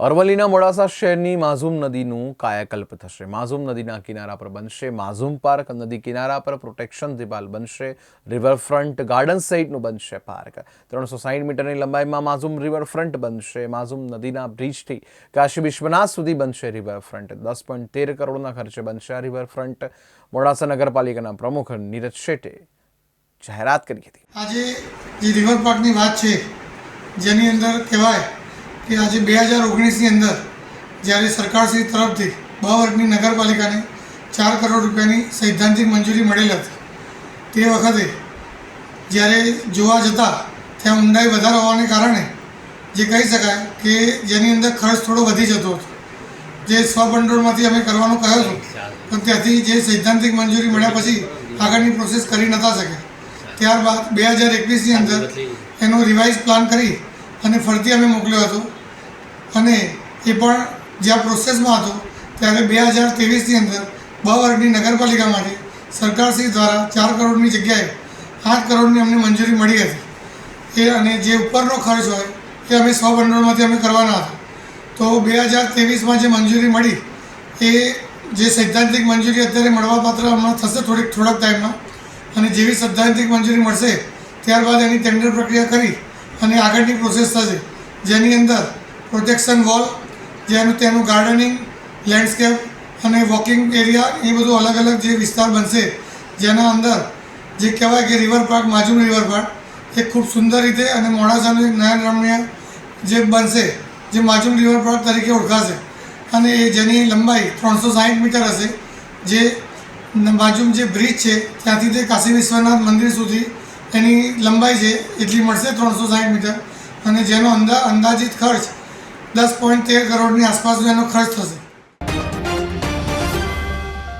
અરવલ્લીના મોડાસા શહેરની માઝુમ નદીનું કાયાકલ્પ થશે. માઝુમ નદીના કિનારા પર બનશે માઝુમ પાર્ક. નદી કિનારા પર પ્રોટેક્શન દિવાલ બનશે. રિવરફ્રન્ટ ગાર્ડન સહિતનું બનશે પાર્ક. ત્રણસો સાઠ મીટરની લંબાઈમાં માઝુમ રિવરફ્રન્ટ બનશે. માઝુમ નદીના બ્રિજથી કાશી વિશ્વનાથ સુધી બનશે રિવરફ્રન્ટ. દસ પોઈન્ટ તેર કરોડના ખર્ચે બનશે આ રિવરફ્રન્ટ. મોડાસા નગરપાલિકાના પ્રમુખ નીરજ શેઠે જાહેરાત કરી હતી. આજે રિવર પાર્કની વાત છે, જેની અંદર કહેવાય કે આજે બે હજાર ઓગણીસની અંદર જ્યારે સરકારશ્રી તરફથી બ વર્ગની નગરપાલિકાને ચાર કરોડ રૂપિયાની સૈદ્ધાંતિક મંજૂરી મળેલ હતી. તે વખતે જ્યારે જોવા જતાં ત્યાં ઊંડાઈ વધારે હોવાને કારણે જે કહી શકાય કે જેની અંદર ખર્ચ થોડો વધી જતો હતો. જે સ્વભંડોળમાંથી અમે કરવાનું કહ્યું હતું, પણ ત્યાંથી જે સૈદ્ધાંતિક મંજૂરી મળ્યા પછી આગળની પ્રોસેસ કરી નતા શકે ત્યારબાદ બે હજાર એકવીસની અંદર એનો રિવાઇઝ પ્લાન કરી અને ફરતી અમે મોકલ્યો હતો. અને એ પણ જ્યાં પ્રોસેસમાં હતો, ત્યારે બે હજાર ત્રેવીસની અંદર બ વર્ગની નગરપાલિકા માટે સરકારશ્રી દ્વારા ચાર કરોડની જગ્યાએ આઠ કરોડની અમને મંજૂરી મળી હતી. એ અને જે ઉપરનો ખર્ચ હોય, એ અમે સ્વભંડોળમાંથી અમે કરવાના હતા. તો બે હજાર ત્રેવીસમાં જે મંજૂરી મળી, એ જે સૈદ્ધાંતિક મંજૂરી અત્યારે મળવાપાત્ર હમણાં થશે થોડીક, થોડાક ટાઈમમાં. અને જેવી સૈદ્ધાંતિક મંજૂરી મળશે, ત્યારબાદ એની ટેન્ડર પ્રક્રિયા કરી અને આગળની પ્રોસેસ થશે, જેની અંદર પ્રોટેક્શન વોલ જેનું તેનું ગાર્ડનિંગ લેન્ડસ્કેપ અને વોકિંગ એરિયા એ બધું અલગ અલગ જે વિસ્તાર બનશે, જેના અંદર જે કહેવાય કે રિવર પાર્ક માજુમ રિવર પાર્ક એ ખૂબ સુંદર રીતે અને મોડાસાનું એક નયન રમણીય જે બનશે, જે માજુમ રિવર પાર્ક તરીકે ઓળખાશે. અને એ જેની લંબાઈ ત્રણસો સાહીઠ મીટર હશે, જે માજુમ જે બ્રિજ છે, ત્યાંથી તે કાશી વિશ્વનાથ મંદિર સુધી એની લંબાઈ છે, એટલી મળશે ત્રણસો સાઠ મીટર. અને જેનો અંદા અંદાજિત ખર્ચ દસ પોઈન્ટ તેર કરોડની આસપાસનો એનો ખર્ચ થશે.